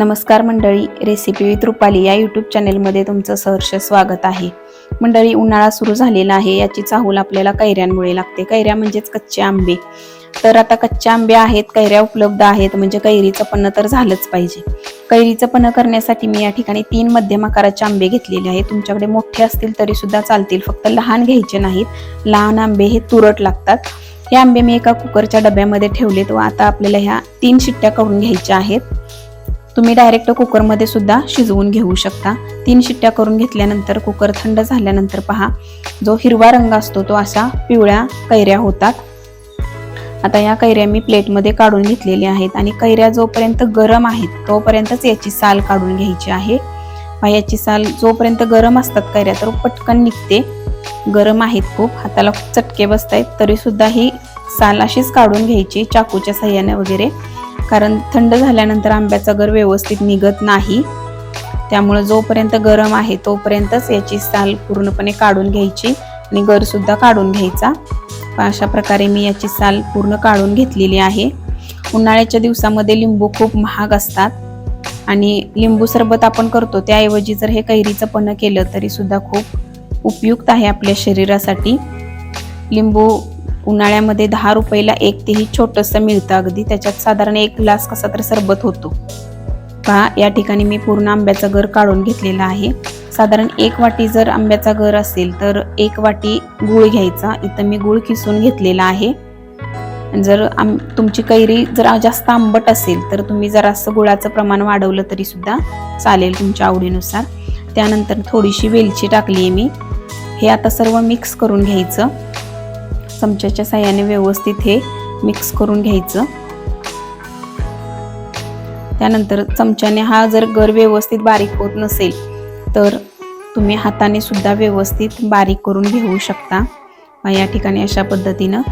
नमस्कार मंडळी recipe with Rupali या यूट्यूब चॅनेलमध्ये तुमचं सहर्ष स्वागत आहे. मंडळी उन्हाळा सुरू झालेला आहे याची चाहूल आपल्याला कैऱ्यांमुळे लागते. कैऱ्या म्हणजेच कच्चे आंबे. तर आता कच्चे आंबे आहेत कैऱ्या उपलब्ध आहेत म्हणजे कैरीचं पन्न तर झालंच पाहिजे. कैरीचं पन्न करण्यासाठी मी या ठिकाणी तीन मध्यम आकाराचे आंबे घेतलेले आहेत. तुमच्याकडे मोठे असतील तरी सुद्धा चालतील फक्त लहान घ्यायचे नाहीत. लहान आंबे हे तुरट लागतात. हे आंबे मी एका कुकरच्या डब्यामध्ये ठेवलेत व आता आपल्याला ह्या तीन शिट्ट्या करून घ्यायच्या आहेत. तुम्ही डायरेक्ट कुकरमध्ये सुद्धा शिजवून घेऊ शकता. तीन शिट्ट्या करून घेतल्यानंतर कुकर थंड झाल्यानंतर पहा जो हिरवा रंग असतो तो असा पिवळ्या कैऱ्या होतात. आता या कैऱ्या मी प्लेटमध्ये काढून घेतलेल्या आहेत आणि कैऱ्या जोपर्यंत गरम आहेत तोपर्यंतच याची साल काढून घ्यायची आहे. याची साल जोपर्यंत गरम असतात कैऱ्या तर पटकन निघते. गरम आहेत खूप हाताला खूप चटके बसत आहेत तरी सुद्धा ही साल अशीच काढून घ्यायची चाकूच्या सहाय्याने वगैरे. कारण थंड झाल्यानंतर आंब्याचा गर व्यवस्थित निघत नाही. त्यामुळं जोपर्यंत गरम आहे तोपर्यंतच याची साल पूर्णपणे काढून घ्यायची आणि गरसुद्धा काढून घ्यायचा. अशा प्रकारे मी याची साल पूर्ण काढून घेतलेली आहे. उन्हाळ्याच्या दिवसामध्ये लिंबू खूप महाग असतात आणि लिंबू सरबत आपण करतो त्याऐवजी जर हे कैरीचं पन्ह केलं तरी सुद्धा खूप उपयुक्त आहे आपल्या शरीरासाठी. लिंबू उन्हाळ्यामध्ये दहा रुपयाला एक तेही छोटंसं मिळतं अगदी. त्याच्यात साधारण एक ग्लास कसा तर सरबत होतो. पहा या ठिकाणी मी पूर्ण आंब्याचा गर काढून घेतलेला आहे. साधारण एक वाटी जर आंब्याचा गर असेल तर एक वाटी गूळ घ्यायचा. इथं मी गूळ किसून घेतलेला आहे. जर आम तुमची कैरी जर जास्त आंबट असेल तर तुम्ही जरासं गुळाचं प्रमाण वाढवलं तरी सुद्धा चालेल तुमच्या आवडीनुसार. त्यानंतर थोडीशी वेलची टाकली आहे मी. हे आता सर्व मिक्स करून घ्यायचं. चमच्याच्या साह्याने व्यवस्थित हे मिक्स करून घ्यायचं. त्यानंतर चमच्याने हा जर गर व्यवस्थित बारीक होत नसेल तर तुम्ही हाताने सुद्धा व्यवस्थित बारीक करून घेऊ शकता. या ठिकाणी अशा पद्धतीनं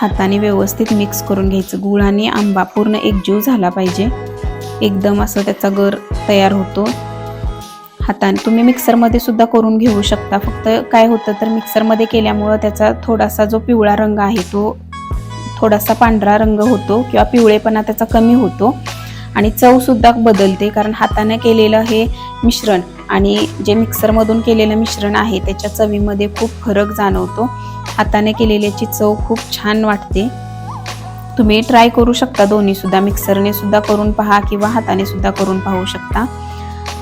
हाताने व्यवस्थित मिक्स करून घ्यायचं. गुळ आणि आंबा पूर्ण एकजीव झाला पाहिजे. एकदम असं त्याचा गर तयार होतो. हाताने. तुम्ही मिक्सरमध्ये सुद्धा करून घेऊ शकता. फक्त काय होतं तर मिक्सरमध्ये केल्यामुळं त्याचा थोडासा जो पिवळा रंग आहे तो थोडासा पांढरा रंग होतो किंवा पिवळेपणा त्याचा कमी होतो आणि चवसुद्धा बदलते कारण हाताने केलेलं हे मिश्रण आणि जे मिक्सरमधून केलेलं मिश्रण आहे त्याच्या चवीमध्ये खूप फरक जाणवतो. हाताने केलेल्याची चव खूप छान वाटते. तुम्ही ट्राय करू शकता दोन्हीसुद्धा. मिक्सरने सुद्धा करून पहा किंवा हाताने सुद्धा करून पाहू शकता.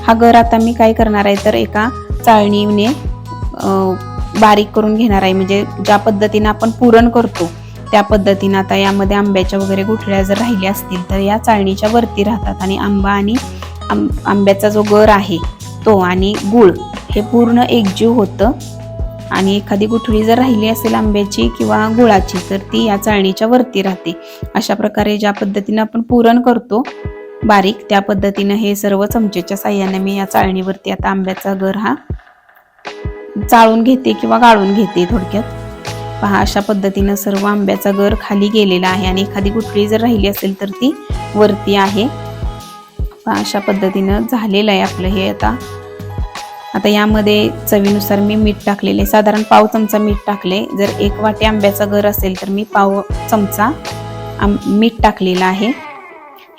हा गर आता मी काय करणार आहे तर एका चाळणीने बारीक करून घेणार आहे. म्हणजे ज्या पद्धतीनं आपण पुरण करतो त्या पद्धतीनं आता यामध्ये आंब्याच्या वगैरे गुठळ्या जर राहिल्या असतील तर या चाळणीच्या वरती राहतात. आणि आंबा आणि आंब्याचा जो गर आहे तो आणि गूळ हे पूर्ण एकजीव होतं. आणि एखादी गुठळी जर राहिली असेल आंब्याची किंवा गुळाची तर ती या चाळणीच्या वरती राहते. अशा प्रकारे ज्या पद्धतीनं आपण पुरण करतो बारीक. त्या पद्धतीनं हे सर्व चमचेच्या साह्याने मी या चाळणीवरती आता आंब्याचा गर हा चाळून घेते किंवा गाळून घेते थोडक्यात. पहा अशा पद्धतीनं सर्व आंब्याचा गर खाली गेलेला आहे आणि एखादी गुठळी जर राहिली असेल तर ती वरती आहे. पहा अशा पद्धतीनं झालेलं आहे आपलं हे आता. आता यामध्ये चवीनुसार मी मीठ टाकलेले साधारण पाव चमचा मीठ टाकले जर एक वाटी आंब्याचा गर असेल तर मी पाव चमचा मीठ टाकलेला आहे.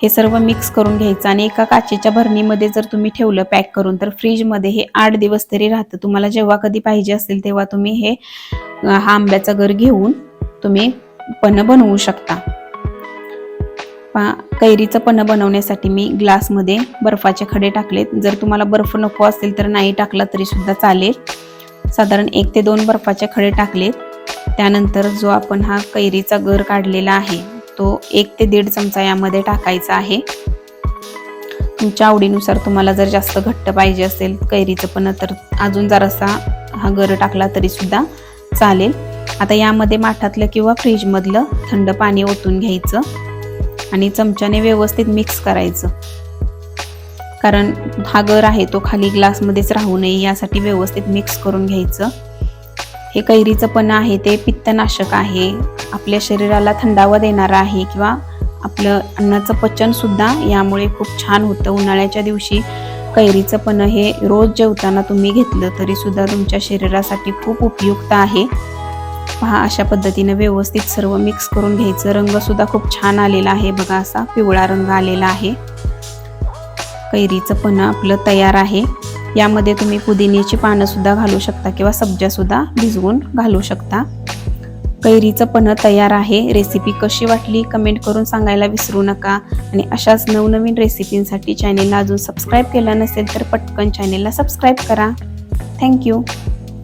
हे सर्व मिक्स करून घ्यायचं आणि एका काचेच्या भरणीमध्ये जर तुम्ही ठेवलं पॅक करून तर फ्रीजमध्ये हे आठ दिवस तरी राहतं. तुम्हाला जेव्हा कधी पाहिजे असेल तेव्हा तुम्ही हे हा आंब्याचा गर घेऊन तुम्ही पन्न बनवू शकता. कैरीचं पन्न बनवण्यासाठी मी ग्लासमध्ये बर्फाचे खडे टाकलेत. जर तुम्हाला बर्फ नको असेल तर नाही टाकला तरी सुद्धा चालेल. साधारण एक ते दोन बर्फाचे खडे टाकलेत. त्यानंतर जो आपण हा कैरीचा गर काढलेला आहे तो एक ते दीड चमचा यामध्ये टाकायचा आहे. तुमच्या आवडीनुसार तुम्हाला जर जास्त घट्ट पाहिजे असेल कैरीचं पण तर अजून जरासा हा गर टाकला तरी सुद्धा चालेल. आता यामध्ये माठातलं किंवा फ्रीजमधलं थंड पाणी ओतून घ्यायचं आणि चमच्याने व्यवस्थित मिक्स करायचं. कारण हा गर आहे तो खाली ग्लासमध्येच राहू नये यासाठी व्यवस्थित मिक्स करून घ्यायचं. हे कैरीचं पण आहे ते पित्तनाशक आहे. आपल्या शरीराला थंडावा देणारं आहे किंवा आपलं अन्नाचं पचनसुद्धा यामुळे खूप छान होतं. उन्हाळ्याच्या दिवशी कैरीचं पण हे रोज जेवताना तुम्ही घेतलं तरीसुद्धा तुमच्या शरीरासाठी खूप उपयुक्त आहे. पहा अशा पद्धतीनं व्यवस्थित सर्व मिक्स करून घ्यायचं. रंगसुद्धा खूप छान आलेला आहे. बघा असा पिवळा रंग आलेला आहे. कैरीचं पण आपलं तयार आहे. यामध्ये तुम्ही पुदिन्याची पानंसुद्धा घालू शकता किंवा सब्जासुद्धा भिजवून घालू शकता. कैरीचं पन्ह तयार आहे. रेसिपी कशी वाटली कमेंट करून सांगायला विसरू नका. आणि अशाच नवनवीन रेसिपींसाठी चॅनेलला अजून सबस्क्राईब केलं नसेल तर पटकन चॅनेलला सबस्क्राईब करा. थँक्यू